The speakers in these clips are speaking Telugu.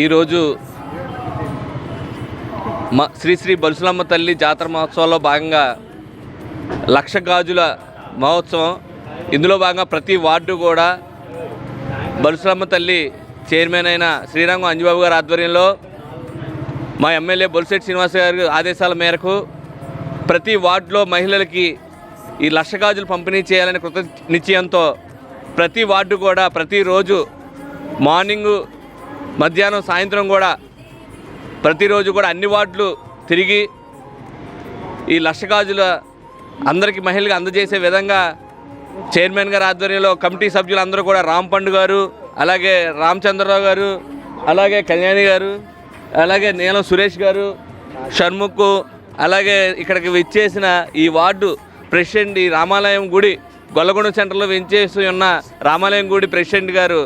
ఈరోజు మా శ్రీ శ్రీ బలుసులమ్మ తల్లి జాతర మహోత్సవంలో భాగంగా లక్ష గాజుల మహోత్సవం. ఇందులో భాగంగా ప్రతి వార్డు కూడా బలుసులమ్మ తల్లి చైర్మన్ అయిన శ్రీరంగం అంజబాబు గారి ఆధ్వర్యంలో మా ఎమ్మెల్యే బొలిశెట్టి శ్రీనివాస్ గారి ఆదేశాల మేరకు ప్రతి వార్డులో మహిళలకి ఈ లక్ష గాజులు పంపిణీ చేయాలని కృత నిశ్చయంతో ప్రతి వార్డు కూడా ప్రతిరోజు మార్నింగు మధ్యాహ్నం సాయంత్రం కూడా ప్రతిరోజు కూడా అన్ని వార్డులు తిరిగి ఈ లక్షగాజుల అందరికీ మహిళలకు అందజేసే విధంగా చైర్మన్ గారి ఆధ్వర్యంలో కమిటీ సభ్యులు అందరూ కూడా రామ్ పండు గారు అలాగే రామచంద్రరావు గారు అలాగే కళ్యాణి గారు అలాగే నీలం సురేష్ గారు షణ్ముఖు అలాగే ఇక్కడికి విచ్చేసిన ఈ వార్డు ప్రెసిడెంట్ ఈ రామాలయం గుడి గొల్లగొండ సెంటర్లో వెంచేసి ఉన్న రామాలయం గుడి ప్రెసిడెంట్ గారు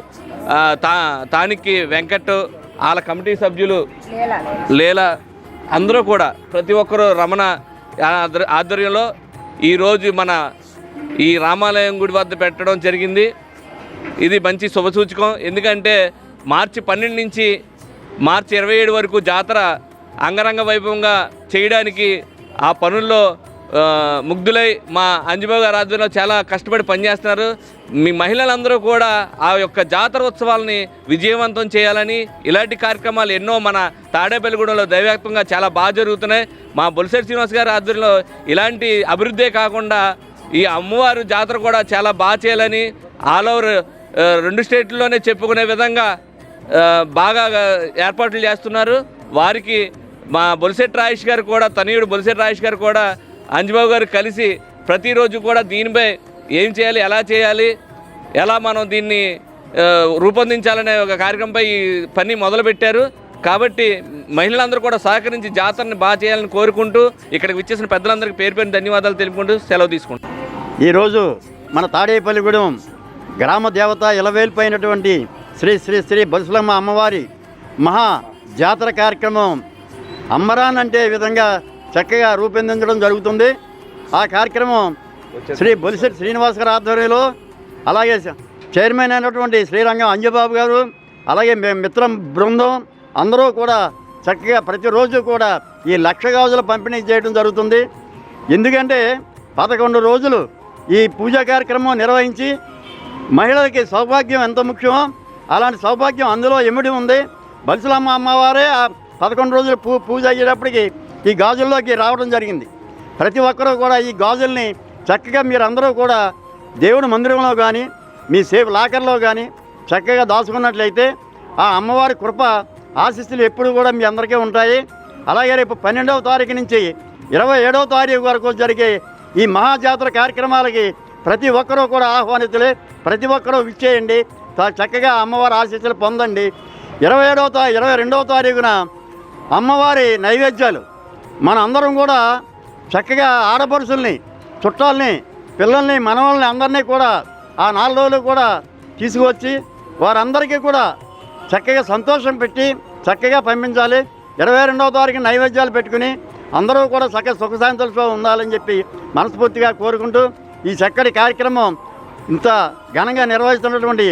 తా తానికి వెంకట్ వాళ్ళ కమిటీ సభ్యులు లేలా. అందరూ కూడా ప్రతి ఒక్కరూ రమణ ఆధ్వర్యంలో ఈరోజు మన ఈ రామాలయం గుడి వద్ద పెట్టడం జరిగింది. ఇది మంచి శుభసూచకం ఎందుకంటే మార్చి పన్నెండు నుంచి మార్చి ఇరవై ఏడు వరకు జాతర అంగరంగ వైభవంగా చేయడానికి ఆ పనుల్లో ముగ్ధులై మా అంజబాబు గారి ఆధ్వర్యంలో చాలా కష్టపడి పనిచేస్తున్నారు. మీ మహిళలందరూ కూడా ఆ యొక్క జాతర ఉత్సవాలని విజయవంతం చేయాలని ఇలాంటి కార్యక్రమాలు ఎన్నో మన తాడేపల్లిగూడెంలో దైవ్యాక్తంగా చాలా బాగా జరుగుతున్నాయి. మా బొలిశెట్టి శ్రీనివాస్ గారి ఆధ్వర్యంలో ఇలాంటి అభివృద్ధే కాకుండా ఈ అమ్మవారు జాతర కూడా చాలా బాగా చేయాలని ఆల్ ఓవర్ రెండు స్టేట్లలోనే చెప్పుకునే విధంగా బాగా ఏర్పాట్లు చేస్తున్నారు. వారికి మా బొలిశెట్టి రాయేష్ గారు కూడా తనయుడు బొలిశెట్టి రాయేష్ గారు కూడా అంజబాబు గారు కలిసి ప్రతిరోజు కూడా దీనిపై ఏం చేయాలి ఎలా చేయాలి ఎలా మనం దీన్ని రూపొందించాలనే ఒక కార్యక్రమంపై ఈ పని మొదలుపెట్టారు. కాబట్టి మహిళలందరూ కూడా సహకరించి జాతరని బాగా చేయాలని కోరుకుంటూ ఇక్కడికి వచ్చేసిన పెద్దలందరికీ పేరు పేరు ధన్యవాదాలు తెలుపుకుంటూ సెలవు తీసుకుంటాం ఈరోజు మన తాడేపల్లిగూడెం గ్రామ దేవత ఇలవేలిపోయినటువంటి శ్రీ శ్రీ శ్రీ బలుసులమ్మ అమ్మవారి మహా జాతర కార్యక్రమం అమ్మరాన్ అంటే విధంగా చక్కగా రూపొందించడం జరుగుతుంది. ఆ కార్యక్రమం శ్రీ బొలిశెట్టి శ్రీనివాస్ గారి ఆధ్వర్యంలో అలాగే చైర్మన్ అయినటువంటి శ్రీరంగం అంజబాబు గారు అలాగే మేము మిత్రం బృందం అందరూ కూడా చక్కగా ప్రతిరోజు కూడా ఈ లక్ష గాజుల పంపిణీ చేయడం జరుగుతుంది. ఎందుకంటే పదకొండు రోజులు ఈ పూజా కార్యక్రమం నిర్వహించి మహిళలకి సౌభాగ్యం ఎంత ముఖ్యమో అలాంటి సౌభాగ్యం అందులో ఎమిడి ఉంది. బలిసలమ్మ అమ్మవారే ఆ పదకొండు రోజులు పూ పూజ అయ్యేటప్పటికి ఈ గాజుల్లోకి రావడం జరిగింది. ప్రతి ఒక్కరూ కూడా ఈ గాజుల్ని చక్కగా మీరందరూ కూడా దేవుడి మందిరంలో కానీ మీ సేఫ్ లాకర్లో కానీ చక్కగా దాచుకున్నట్లయితే ఆ అమ్మవారి కృప ఆశీస్సులు ఎప్పుడు కూడా మీ అందరికీ ఉంటాయి. అలాగే రేపు పన్నెండవ తారీఖు నుంచి ఇరవై ఏడవ తారీఖు వరకు జరిగే ఈ మహాజాతర కార్యక్రమాలకి ప్రతి ఒక్కరూ కూడా ఆహ్వానితులే. ప్రతి ఒక్కరూ విచ్చేయండి. చక్కగా అమ్మవారి ఆశీస్సులు పొందండి. ఇరవై ఏడవ తా ఇరవై రెండవ తారీఖున అమ్మవారి నైవేద్యాలు మన అందరం కూడా చక్కగా ఆడపడుచుల్ని చుట్టాలని పిల్లల్ని మనవాళ్ళని అందరినీ కూడా ఆ నాలుగు రోజులు కూడా తీసుకువచ్చి వారందరికీ కూడా చక్కగా సంతోషం పెట్టి చక్కగా పంపించాలి. ఇరవై రెండవ తారీఖు నైవేద్యాలు పెట్టుకుని అందరూ కూడా చక్కగా సుఖశాంతులతో ఉండాలని చెప్పి మనస్ఫూర్తిగా కోరుకుంటూ ఈ చక్కటి కార్యక్రమం ఇంత ఘనంగా నిర్వహిస్తున్నటువంటి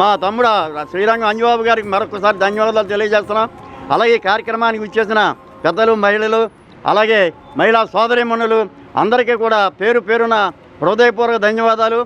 మా తమ్ముడు శ్రీరంగం అంజబాబు గారికి మరొకసారి ధన్యవాదాలు తెలియజేస్తున్నాం. అలాగే ఈ కార్యక్రమానికి వచ్చేసిన పెద్దలు మహిళలు అలాగే మహిళా సోదరిమణులు అందరికీ కూడా పేరు పేరున హృదయపూర్వక ధన్యవాదాలు.